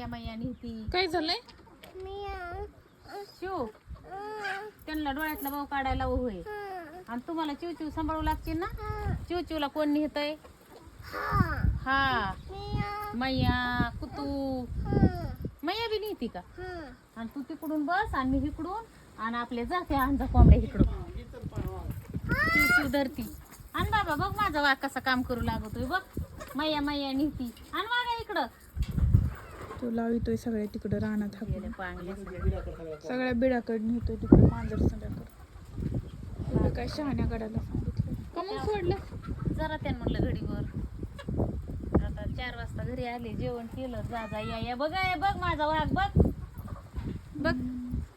मैया मैया नीती काय झालंय? शिव. त्यांना डोळ्यातला भाऊ काढायला होय आणि तुम्हाला चिव चिव सांभाळू लागतील ना? चिव चिवला कोण नेहतय हा. मैया कुतू. मैया बी नेहती का? आणि तू तिकडून बस आणि मी इकडून आणि आपले जाते अंजा कोंबड्या इकडून चिव चिव धरती. आणि बाबा बघ माझा वाघ कसा काम करू लागतोय बघ. मैया मैया नेहती आणि वागा इकडं. तो लावितोय सगळ्या तिकडं रानात हाकून सगळ्या बिडाकडे नेतोय तिकडे मांजर तुला काय शहाण्या गडाला सांगितलं. कमून सोडलं? जरा त्यानं म्हणलं घडीवर. आता चार वाजता घरी आले जेवण केलं जा जा या या बघा या बघ माझा वाघ बघ. बघ.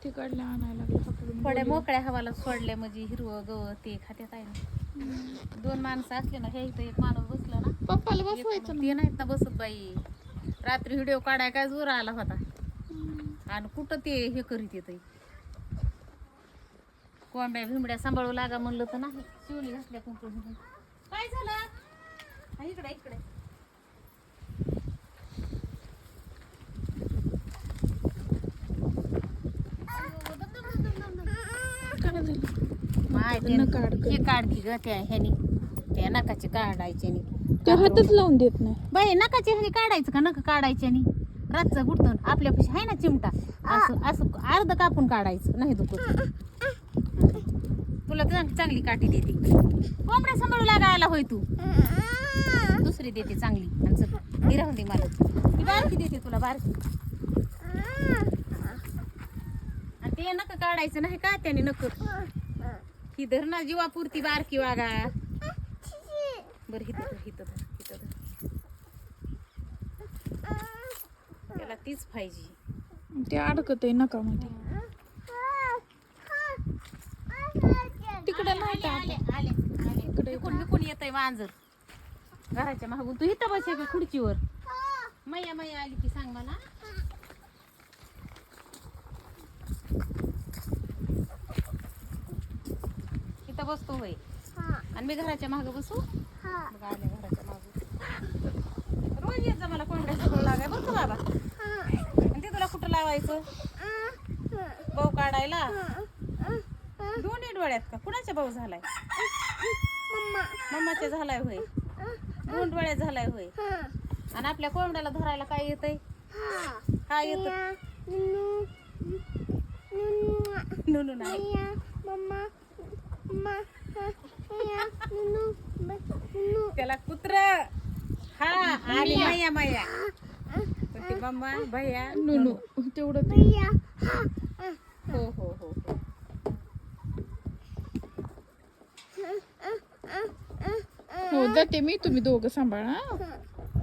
तिकडला आणायला लागला थोड्या. मोकळ्या हवाला सोडल्या म्हणजे हिरवं गवत ते खात्यात आहे ना. दोन माणसं असले ना हे इथं एक माणूस बसला ना. पप्पाला बसवायचं ते नाहीत ना बसत बाई. रात्री व्हिडिओ काढाय काय जोर आला होता. आणि कुठं ते हे करीत येत कोंब्या भिंबड्या सांभाळू लागा म्हणलं तर नाही. शिवली घातल्या कुंकून काय झालं? इकडे इकडे. हे काढ की ग त्या ह्यानी. त्या नकाचे काढायचे नी. ते हातच लावून. देत नाही. बाई नकाचे ह्यानी काढायचं का? नका काढायचे नी रातचं गुडतून आपल्यापाशी आहे ना चिमटा? असं असं अर्ध कापून काढायचं नाही दुखत तुला चांग- चांगली काठी देते. कोंबड्या सांभाळू लागायला होय तू? दुसरी देते चांगली. आणि राहून दे मला. ती बारकी देते तुला बारकी. आणि ते नका काढायचं नाही का? त्याने नको. ही धर ना जीवापुरती बारकी वागा. बरं हिथं धर हिथं धर हिथं धर. त्याला तीच पाहिजे. ते अडकत आहे नकामध्ये तिकडे नाही का आले आले आले. इकडे इकडून इकडून येतंय मांजर? घराच्या मागून. तू इथं बस का खुर्चीवर. मैया मैया आली की सांग मला. इथं बसतो होय. आणि मी घराच्या मागे बसू? आले घराच्या मागे. रोज येत जा मला कोंबड्या सगळं लागाय. बरं का बाबा. आणि ते तुला कुठं लावायचं? भाऊ काढायला. दोन्ही डोळ्यात का? कुणाच्या भाऊ झालाय? मम्माच्या झालाय होय. दोन डोळ्यात झालाय होय. आणि आपल्या कोंबड्याला धरायला काय येतंय? काय येत. नुनू नाही. त्याला कुत्र. हा आणि मैया मैया. पण ते मम्मा भैया नुनू. तेवढं ते. हो हो हो हो. हो जाते मी. तुम्ही दोघं सांभाळा.